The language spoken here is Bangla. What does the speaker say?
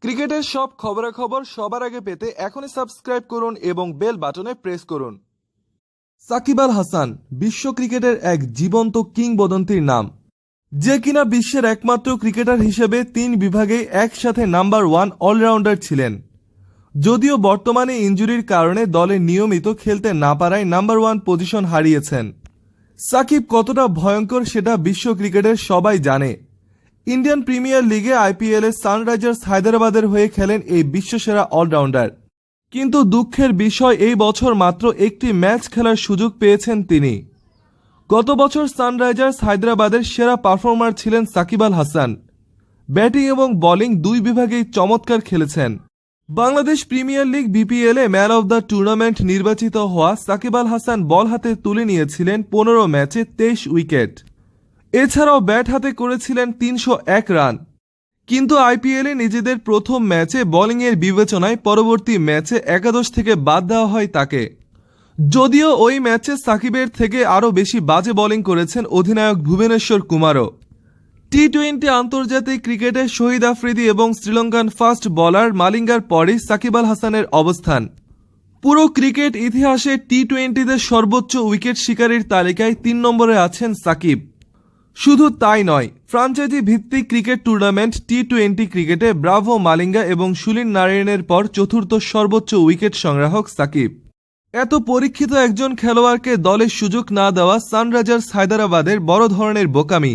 ক্রিকেটের সব খবরাখবর সবার আগে পেতে এখনই সাবস্ক্রাইব করুন এবং বেল বাটনে প্রেস করুন। সাকিব আল হাসান, বিশ্ব ক্রিকেটের এক জীবন্ত কিংবদন্তির নাম। যে কিনা বিশ্বের একমাত্র ক্রিকেটার হিসেবে তিন বিভাগে একসাথে নাম্বার ওয়ান অলরাউন্ডার ছিলেন। যদিও বর্তমানে ইনজুরির কারণে দলে নিয়মিত খেলতে না পারায় নাম্বার ওয়ান পজিশন হারিয়েছেন। সাকিব কতটা ভয়ঙ্কর সেটা বিশ্ব ক্রিকেটের সবাই জানে। ইন্ডিয়ান প্রিমিয়ার লিগে আইপিএলে সানরাইজার্স হায়দ্রাবাদের হয়ে খেলেন এই বিশ্বসেরা অলরাউন্ডার। কিন্তু দুঃখের বিষয়, এই বছর মাত্র একটি ম্যাচ খেলার সুযোগ পেয়েছেন তিনি। গত বছর সানরাইজার্স হায়দ্রাবাদের সেরা পারফর্মার ছিলেন সাকিব আল হাসান। ব্যাটিং এবং বোলিং দুই বিভাগেই চমৎকার খেলেছেন। বাংলাদেশ প্রিমিয়ার লিগ বিপিএলে ম্যান অব দ্য টুর্নামেন্ট নির্বাচিত হওয়া সাকিব আল হাসান বল হাতে তুলে নিয়েছিলেন পনেরো ম্যাচে তেইশ উইকেট। এছাড়াও ব্যাট হাতে করেছিলেন তিনশো এক রান। কিন্তু আইপিএলে নিজেদের প্রথম ম্যাচে বোলিংয়ের বিবেচনায় পরবর্তী ম্যাচে একাদশ থেকে বাদ দেওয়া হয় তাকে। যদিও ওই ম্যাচে সাকিবের থেকে আরও বেশি বাজে বোলিং করেছেন অধিনায়ক ভুবনেশ্বর কুমারও। টি টোয়েন্টি আন্তর্জাতিক ক্রিকেটে শহীদ আফ্রিদি এবং শ্রীলঙ্কান ফাস্ট বোলার মালিঙ্গার পরই সাকিব আল হাসানের অবস্থান। পুরো ক্রিকেট ইতিহাসে টি টোয়েন্টিতে সর্বোচ্চ উইকেট শিকারীর তালিকায় তিন নম্বরে আছেন সাকিব। শুধু তাই নয়, ফ্রাঞ্চাইজি ভিত্তিক ক্রিকেট টুর্নামেন্ট টি টোয়েন্টি ক্রিকেটে ব্রাভো, মালিঙ্গা এবং সুলিন নারায়ণের পর চতুর্থ সর্বোচ্চ উইকেট সংগ্রাহক সাকিব। এত পরীক্ষিত একজন খেলোয়াড়কে দলের সুযোগ না দেওয়া সানরাইজার্স হায়দ্রাবাদের বড় ধরনের বোকামি।